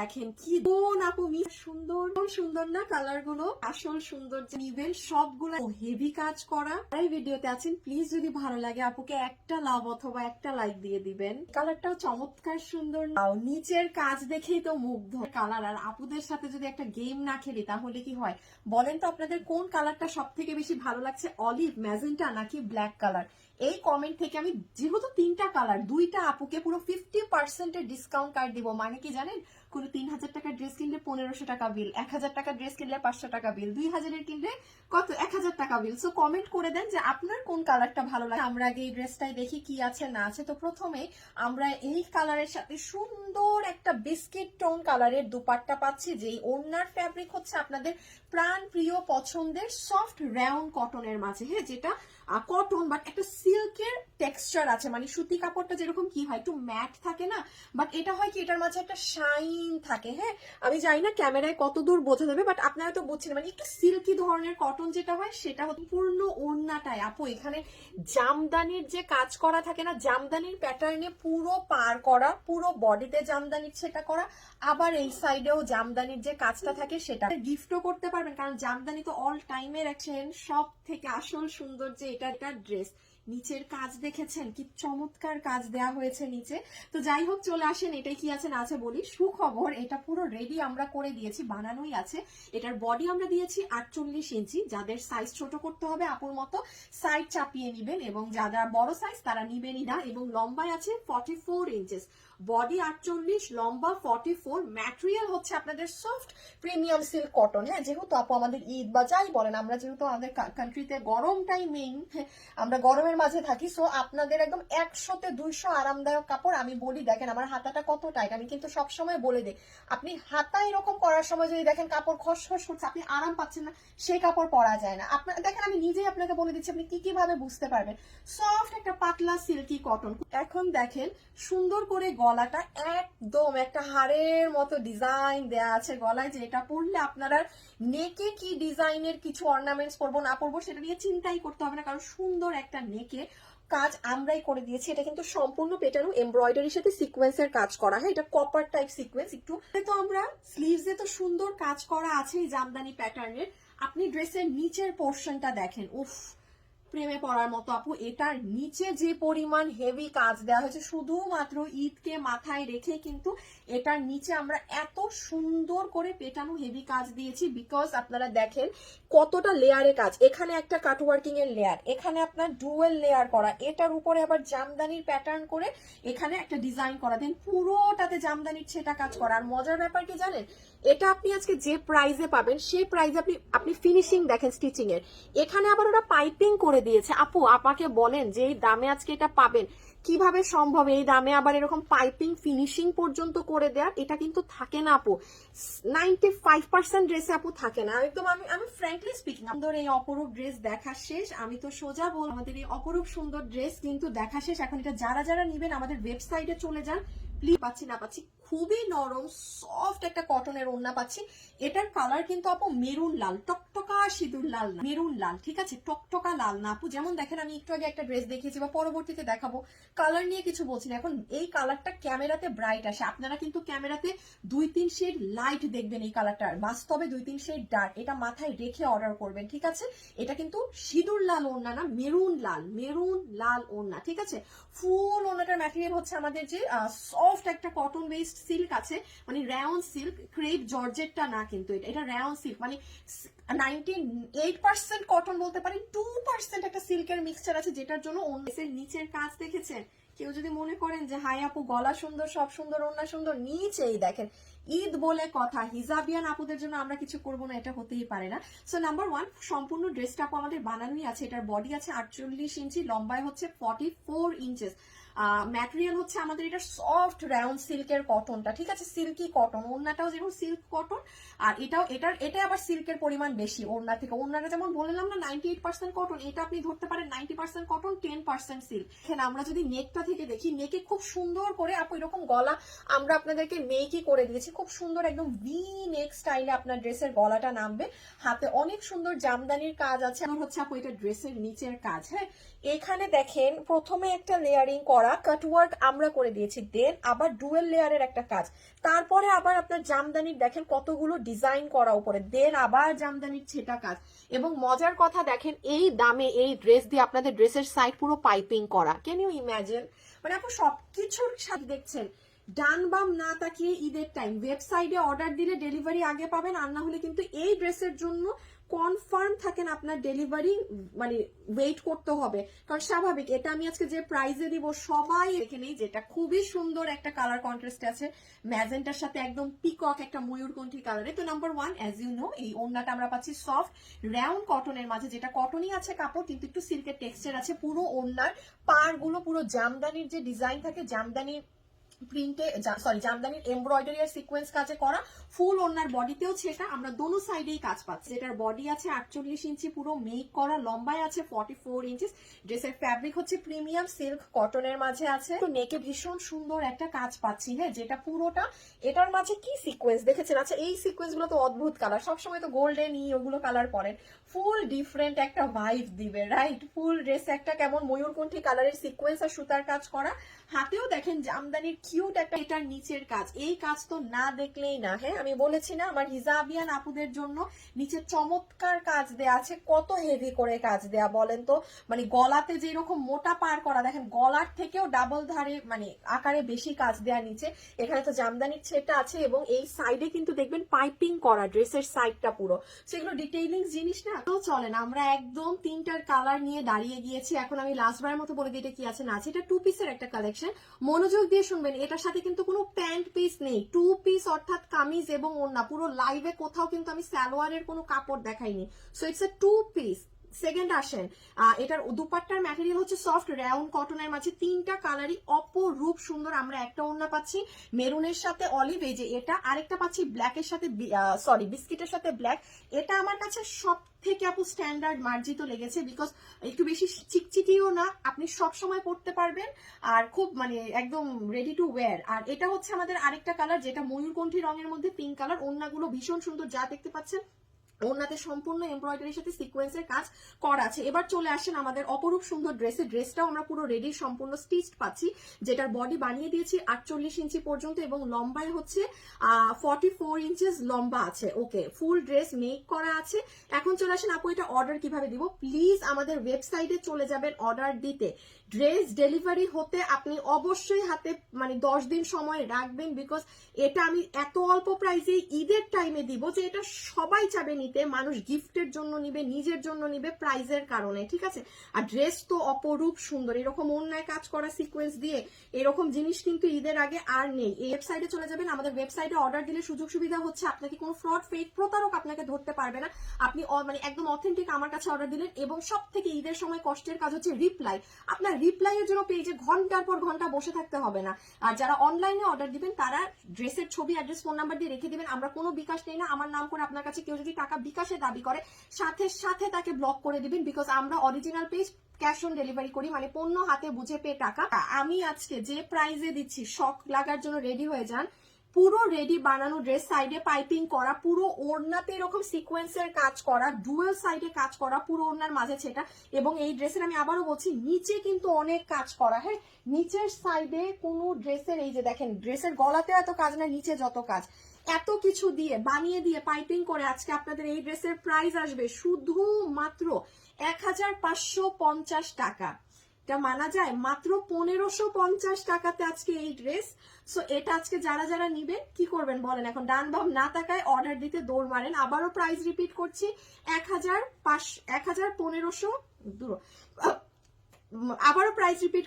দেখেন কি বোন আপু মি সুন্দর, কোন সুন্দর না কালারগুলো আসল সুন্দর যে নিবেন সবগুলো হেভি কাজ করা। এই ভিডিওতে আছেন প্লিজ যদি ভালো লাগে আপুকে একটা লাভ অথবা একটা লাইক দিয়ে দিবেন। কালারটাও চমৎকার সুন্দর নাও নিচের কাজ দেখেই তো মুগ্ধ। কালার আর আপুদের সাথে যদি একটা গেম না খেলি, তাহলে কি হয়? বলেন তো আপনাদের কোন কালারটা সব থেকে বেশি ভালো লাগছে অলিভ ম্যাজেন্টা নাকি ব্ল্যাক কালার এই কমেন্ট থেকে আমি যেহেতু তিনটা কালার দুইটা আপুকে পুরো ফিফটি পার্সেন্টের ডিসকাউন্ট কার্ড দিব। মানে কি জানেন? কোনো তিন হাজার টাকার ড্রেস কিনলে পনেরোশো টাকা বিল এক হাজার টাকার ড্রেস কিনলে পাঁচশো টাকা বিল দুই হাজারের কিনলে কত? এক হাজার টাকা বিল সো কমেন্ট করে দেন যে আপনার কোন কালারটা ভালো লাগে। আমরা আগে এই ড্রেসটাই দেখি কি আছে, না আছে। তো প্রথমে আমরা এই কালারের সাথে সুন্দর একটা বিস্কিট টোন কালারের দুপাট্টা পাচ্ছি, যেই ওড়নার ফ্যাব্রিক হচ্ছে আপনাদের প্রাণ প্রিয় পছন্দের সফট রাউন্ড কটনের মাঝে। হ্যাঁ যেটা কটন বাট একটা সিল্কের টেক্সচার আছে। মানে সুতি কাপড়টা যেরকম কি হয়, একটু ম্যাট থাকে না? বাট এটা হয় কি, এটার মাঝে একটা শাইন থাকে হ্যাঁ? আমি জানি না ক্যামেরায় কত দূর বোঝা যাবে বাট আপনারা তো বুঝছেন মানে একটু সিল্কি ধরনের কটন যেটা হয়, সেটা হচ্ছে পূর্ণ ওড়নাটায় আপু, এখানে জামদানির যে কাজ করা থাকে না, জামদানির প্যাটার্নে পুরো পার করা, পুরো বডিতে জামদানির সেটা করা, আবার এই সাইডেও জামদানির যে কাজটা থাকে, সেটা গিফটও করতে পারবেন, কারণ জামদানি তো অল টাইমের একছেন সব থেকে আসল সুন্দর যে এটা একটা ড্রেস নিচের কাজ দেখেছেন? কি চমৎকার কাজ দেয়া হয়েছে নিচে। তো যাই হোক, চলে আসেন, এটাই কি আছে না আছে বলি। সুখবর, এটা পুরো রেডি আমরা করে দিয়েছি, বানানোই আছে। এটার বডি আমরা দিয়েছি আটচল্লিশ ইঞ্চি। যাদের সাইজ ছোট করতে হবে, আপুর মতো সাইড চাপিয়ে নিবেন এবং যারা বড় সাইজ তারা নিবেনই না এবং লম্বায় আছে ফর্টি ফোর ইঞ্চেস বডি আটচল্লিশ, লম্বা ফর্টি ফোর, ম্যাটেরিয়াল হচ্ছে আপনাদের সফট প্রিমিয়াম সিল্ক কটন। হ্যাঁ যেহেতু আপু আমাদের ঈদ বা যাই বলেন, আমরা যেহেতু আমাদের কান্ট্রিতে গরমটাই মেইন আমরা গরমের মাঝে থাকি সো আপনাদের একদম একশোতে দুইশো আরামদায়ক কাপড় আমি বলি, দেখেন আমার হাতাটা কত টাইট আমি কিন্তু সবসময় বলে দিই, আপনি হাতা এরকম করার সময় যদি দেখেন কাপড় খসখস করছে, আপনি আরাম পাচ্ছেন না সেই কাপড় পরা যায় না। আপনার দেখেন আমি নিজেই আপনাকে বলে দিচ্ছি, আপনি কি কীভাবে বুঝতে পারবেন? সফট একটা পাতলা সিল্কি কটন এখন দেখেন সুন্দর করে গলাটা একদম একটা হাড়ের মতো ডিজাইন দেয়া আছে গলায় যেটা পরলে আপনারা নেকে কি ডিজাইনের কিছু অর্নামেন্টস পরবো, না পরবো, সেটা নিয়ে চিন্তাই করতে হবে না, কারণ সুন্দর একটা নেকে কাজ আমরাই করে দিয়েছি। এটা কিন্তু সম্পূর্ণ পেটানো এমব্রয়ডারির সাথে সিকোয়েন্সের কাজ করা। হ্যাঁ এটা কপার টাইপ সিকোয়েন্স একটু তো আমরা স্লিভসে তো সুন্দর কাজ করা আছে জামদানি প্যাটার্নের আপনি ড্রেসের নিচের পোর্শনটা দেখেন, উফ প্রেমে পড়ার মতো। আপু, এটার নিচে যে পরিমাণ হেভি কাজ দেওয়া হয়েছে, শুধুমাত্র ঈদকে মাথায় রেখে কিন্তু এটার নিচে আমরা এত সুন্দর করে পেটানো হেভি কাজ দিয়েছি বিকজ আপনারা দেখেন কতটা লেয়ারে কাজ। এখানে একটা কাটওয়ার্কিং এর লেয়ার এখানে আপনার ডুয়েল লেয়ার করা, এটার উপরে আবার জামদানির প্যাটার্ন করে এখানে একটা ডিজাইন করা। দেন পুরোটাতে জামদানির সেটা কাজ করা। আর মজার ব্যাপার কি জানেন? এটা আপনি আজকে যে প্রাইজে পাবেন, সেই প্রাইজে আপনি আপনি ফিনিশিং দেখেন স্টিচিং এর। এখানে আবার ওরা পাইপিং করে দিয়েছে। আপু আপাকে বলেন যে এই দামে আজকে এটা পাবেন। কীভাবে সম্ভব? এই দামে আবার এরকম পাইপিং, ফিনিশিং পর্যন্ত করে দেওয়া এটা কিন্তু থাকে না, আপু। নাইনটি ফাইভ পার্সেন্ট ড্রেসে আপু, থাকে না। একদম আমি আমি ফ্র্যাঙ্কলি স্পিকিং আমাদের এই অপরূপ ড্রেস দেখা শেষ, আমি তো সোজা বল আমাদের এই অপরূপ সুন্দর ড্রেস কিন্তু দেখা শেষ। এখন এটা যারা যারা নিবেন, আমাদের ওয়েবসাইটে চলে যান। প্লিজ পাচ্ছি, না পাচ্ছি, খুবই নরম সফট একটা কটনের ওড়না পাচ্ছি। এটার কালার কিন্তু আপু মেরুন লাল, টকটকা সিঁদুর লাল না, মেরুন লাল, ঠিক আছে? টকটকা লাল না আপু। যেমন দেখেন, আমি একটু আগে একটা ড্রেস দেখিয়েছি বা পরবর্তীতে দেখাবো। কালার নিয়ে কিছু বলছি না। এখন এই কালারটা ক্যামেরাতে ব্রাইট আসে। আপনারা কিন্তু ক্যামেরাতে দুই, তিন শেড লাইট দেখবেন এই কালারটার বাস্তবে দুই, তিন শেড ডার্ক এটা মাথায় রেখে অর্ডার করবেন, ঠিক আছে? এটা কিন্তু সিঁদুর লাল ওড়না না, মেরুন লাল মেরুন লাল ওড়না, ঠিক আছে? ফুল ওড়নাটার ম্যাটেরিয়াল হচ্ছে আমাদের যে সফট একটা কটন বেসড সিল্ক আছে মানে র্যাউন সিল্ক ক্রেপ জর্জেটটা না কিন্তু এটা এটা র্যাউন সিল্ক মানে নাইনটি কটন বলতে পারেন টু পার্সেন্ট একটা সিল্কের মিক্সচার আছে, যেটার জন্য অন্য নিচের কাজ দেখেছেন। কেউ যদি মনে করেন যে, হাই আপু, গলা সুন্দর, সব সুন্দর, ওড়না সুন্দর, নিচেই দেখেন, ঈদ বলে কথা, হিজাবিয়ান আপুদের জন্য আমরা কিছু করব না, এটা হতেই পারে না। সো নাম্বার ওয়ান সম্পূর্ণ ড্রেসটা আপু আমাদের বানানোই আছে, এটার বডি আছে আটচল্লিশ ইঞ্চি, লম্বায় হচ্ছে ফর্টি ফোর ইঞ্চেস ম্যাটেরিয়াল হচ্ছে আমাদের এটা সফট রাউন্ড সিল্কের কটনটা ঠিক আছে? সিল্কি কটন ওড়নাটাও যেরকম সিল্ক কটন আর এটাও, এটার, এটা আবার সিল্কের পরিমাণ বেশি ওড়না থেকে। ওড়নাটা যেমন বললাম না নাইনটি এইট পার্সেন্ট কটন এটা আপনি ধরতে পারেন ninety percent cotton ten percent silk এখানে আমরা যদি নেকটা থেকে দেখি নেকে খুব সুন্দর করে আপু এরকম গলা আমরা আপনাদেরকে মেকই করে দিয়েছি। খুব সুন্দর একদম ভি নেক স্টাইলে আপনার ড্রেসের গলাটা নামবে। হাতে অনেক সুন্দর জামদানির কাজ আছে। আমার হচ্ছে আপু এটা ড্রেসের নিচের কাজ হ্যাঁ? এখানে দেখেন, প্রথমে একটা লেয়ারিং করা করা কাটওয়ার্ক আমরা করে দিয়েছি দেন আবার ডুয়েল লেয়ারের একটা কাজ। তারপরে আবার আপনার জামদানির দেখেন কতগুলো ডিজাইন করা উপরে দেন আবার জামদানির ছেটা কাজ। এবং মজার কথা দেখেন, এই দামে এই ড্রেস দিয়ে আপনাদের ড্রেসের সাইড পুরো পাইপিং করা। ক্যান ইউ ইম্যাজিন মানে আপনি সবকিছুর সাথে দেখছেন, ডান বাম না তাকিয়ে ঈদের টাইম ওয়েবসাইটে অর্ডার দিলে ডেলিভারি আগে পাবেন, আর না হলে কিন্তু এই ড্রেসের জন্য কনফার্ম থাকেন আপনার ডেলিভারি মানে ওয়েট করতে হবে। কারণ স্বাভাবিক, এটা আমি আজকে যে প্রাইজে দিব, সবাই দেখে নেই যেটা খুবই সুন্দর একটা কালার কন্ট্রাস্ট আছে। ম্যাজেন্টার সাথে একদম পিকক একটা ময়ূরকণ্ঠী কালারে তো number one as you know এই ওড়নাটা আমরা পাচ্ছি সফট রাউন্ড কটনের মাঝে। যেটা কটনই আছে কাপড়, কিন্তু একটু সিল্কের টেক্সচার আছে। পুরো ওড়নার পারগুলো পুরো জামদানির যে ডিজাইন থাকে, জামদানির প্রিন্টে সরি জামদানির এমব্রয়ডারি আর সিকোয়েন্স কাজে করা ফুল ওনার বডিতেও সেটা, আমরা দোনো সাইডেই কাজ পাচ্ছি। এটার বডি আছে আটচল্লিশ ইঞ্চি পুরো মেক করা, লম্বায় আছে ফর্টি ফোর ইঞ্চিস ড্রেসের ফ্যাব্রিক হচ্ছে প্রিমিয়াম সিল্ক কটনের মাঝে আছে। তো নেকে ভীষণ সুন্দর একটা কাজ পাচ্ছি হ্যাঁ যেটা পুরোটা, এটার মাঝে কি সিকোয়েন্স দেখেছেন? আচ্ছা এই সিকোয়েন্সগুলো তো অদ্ভুত কালার সবসময় তো গোল্ডেন ই ওগুলো কালার পরেন ফুল ডিফারেন্ট একটা ভাইব দিবে রাইট ফুল ড্রেস একটা কেমন ময়ূরকণ্ঠী কালারের সিকোয়েন্স আর সুতার কাজ করা। হাতেও দেখেন জামদানির কিউট একটা এটার নিচের কাজ। এই কাজ তো না দেখলেই না হ্যাঁ? আমি বলেছি না, আমার হিজাবিয়ান আপুদের জন্য নিচে চমৎকার কাজ দেয়া আছে। কত হেভি করে কাজ দেয়া, বলেন তো? মানে গলাতে যে এরকম মোটা পার করা, দেখেন, গলার থেকেও ডাবল ধারে মানে আকারে বেশি কাজ দেয়া নিচে। এখানে তো জামদানির ছেটা আছে এবং এই সাইডে কিন্তু দেখবেন পাইপিং করা ড্রেসের সাইডটা পুরো। সেগুলো ডিটেইলিং জিনিস না? তো চলে না আমরা একদম তিনটার কালার নিয়ে দাঁড়িয়ে গিয়েছি। এখন আমি লাস্টবারের মতো বলে দিই এটা কি আছে, না আছে। এটা টু পিসের একটা কালেকশন মনোযোগ দিয়ে শুনবেন এটার সাথে কিন্তু কোনো প্যান্ট পিস নেই। টু পিস অর্থাৎ কামিজ এবং ওড়না। পুরো লাইভে কোথাও কিন্তু আমি সালোয়ারের কোনো কাপড় দেখাইনি। So it's a two piece second আসেন এটার দুপাট্টার ম্যাটেরিয়াল হচ্ছে সফট রাউন্ড কটনের মাঝে তিনটা কালারই অপরূপ সুন্দর আমরা একটা ওড়না পাচ্ছি। মেরুনের সাথে অলিভ এই যে এটা, আরেকটা পাচ্ছি ব্ল্যাকের সাথে সরি বিস্কিটের সাথে ব্ল্যাক এটা আমার কাছে সব থেকে আপু স্ট্যান্ডার্ড মার্জিত লেগেছে বিকজ একটু বেশি চিকচিকিও না, আপনি সব সময় পড়তে পারবেন আর খুব মানে একদম রেডি টু ওয়্যার আর এটা হচ্ছে আমাদের আরেকটা কালার যেটা ময়ূরকণ্ঠী রঙের মধ্যে পিঙ্ক কালার ওড়নাগুলো ভীষণ সুন্দর, যা দেখতে পাচ্ছেন ওনাতে সম্পূর্ণ এমব্রয়ডারির সাথে সিকোয়েন্সের কাজ করা আছে। এবার চলে আসেন আমাদের অপরূপ সুন্দর ড্রেসের ড্রেসটাও আমরা পুরো রেডি সম্পূর্ণ স্টিচড পাচ্ছি, যেটার বডি বানিয়ে দিয়েছি আটচল্লিশ ইঞ্চি পর্যন্ত এবং লম্বায় হচ্ছে ফর্টি ফোর ইঞ্চেস লম্বা আছে। ওকে ফুল ড্রেস মেক করা আছে। এখন চলে আসেন, আপু, এটা অর্ডার কীভাবে দিব? প্লিজ আমাদের ওয়েবসাইটে চলে যাবেন অর্ডার দিতে। ড্রেস ডেলিভারি হতে আপনি অবশ্যই হাতে মানে দশ দিন সময় রাখবেন বিকজ এটা আমি এত অল্প প্রাইসে ঈদের টাইমে দিব যে এটা সবাই চাবে নিতে। মানুষ গিফটের জন্য নিবে, নিজের জন্য নিবে প্রাইজের কারণে, ঠিক আছে? আর ড্রেস তো অপরূপ সুন্দর। এরকম অন্যায় কাজ করা সিকোয়েন্স দিয়ে এরকম জিনিস কিন্তু ঈদের আগে আর নেই। এই ওয়েবসাইটে চলে যাবেন, আমাদের ওয়েবসাইটে অর্ডার দিলে সুযোগ সুবিধা হচ্ছে। আপনাকে কোনো ফ্রড ফেক প্রতারক আপনাকে ধরতে পারবে না। আপনি মানে একদম অথেন্টিক আমার কাছে অর্ডার দিলেন এবং সব থেকে ঈদের সময় কষ্টের কাজ হচ্ছে রিপ্লাই আপনার রিপ্লাই এর জন্য পেজে ঘণ্টার পর ঘণ্টা বসে থাকতে হবে না। আর যারা অনলাইনে অর্ডার দিবেন, তারা ড্রেসের ছবি অ্যাড্রেস ফোন নাম্বার দিয়ে রেখে দিবেন। আমরা কোনো বিকাশ নেই না, আমার নাম করে আপনার কাছে কেউ যদি টাকা বিকাশে দাবি করে, সাথে সাথে তাকে ব্লক করে দিবেন বিকজ আমরা original page cash on delivery করি মানে পণ্য হাতে বুঝে পেয়ে টাকা। আমি আজকে যে প্রাইজে দিচ্ছি, শখ লাগার জন্য রেডি হয়ে যান পুরো রেডি বানানো ড্রেস সাইডে পাইপিং করা, পুরো ওড়নাতে এরকম সিকোয়েন্সের কাজ করা ডুয়েল সাইডে কাজ করা, পুরো ওড়নার মাঝে সেটা। এবং এই ড্রেসের আমি আবারও বলছি, নিচে কিন্তু অনেক কাজ করা হ্যাঁ? নিচের সাইডে কোনো ড্রেসের এই যে দেখেন ড্রেসের গলাতে এত কাজ না, নিচে যত কাজ। এত কিছু দিয়ে, বানিয়ে দিয়ে পাইপিং করে আজকে আপনাদের এই ড্রেসের প্রাইস আসবে শুধু মাত্র এক হাজার পাঁচশো পঞ্চাশ টাকা। এটা মানা যায়? মাত্র পনেরোশো পঞ্চাশ টাকাতে আজকে এই ড্রেস। সো এটা আজকে যারা যারা নিবেন, কি করবেন বলেন? এখন ডান বাম না তাকায় অর্ডার দিতে দৌড় মারেন। আবারও প্রাইস রিপিট করছি, এক হাজার পাঁচ এক হাজার পনেরোশো দূর। আবারও প্রাইস রিপিট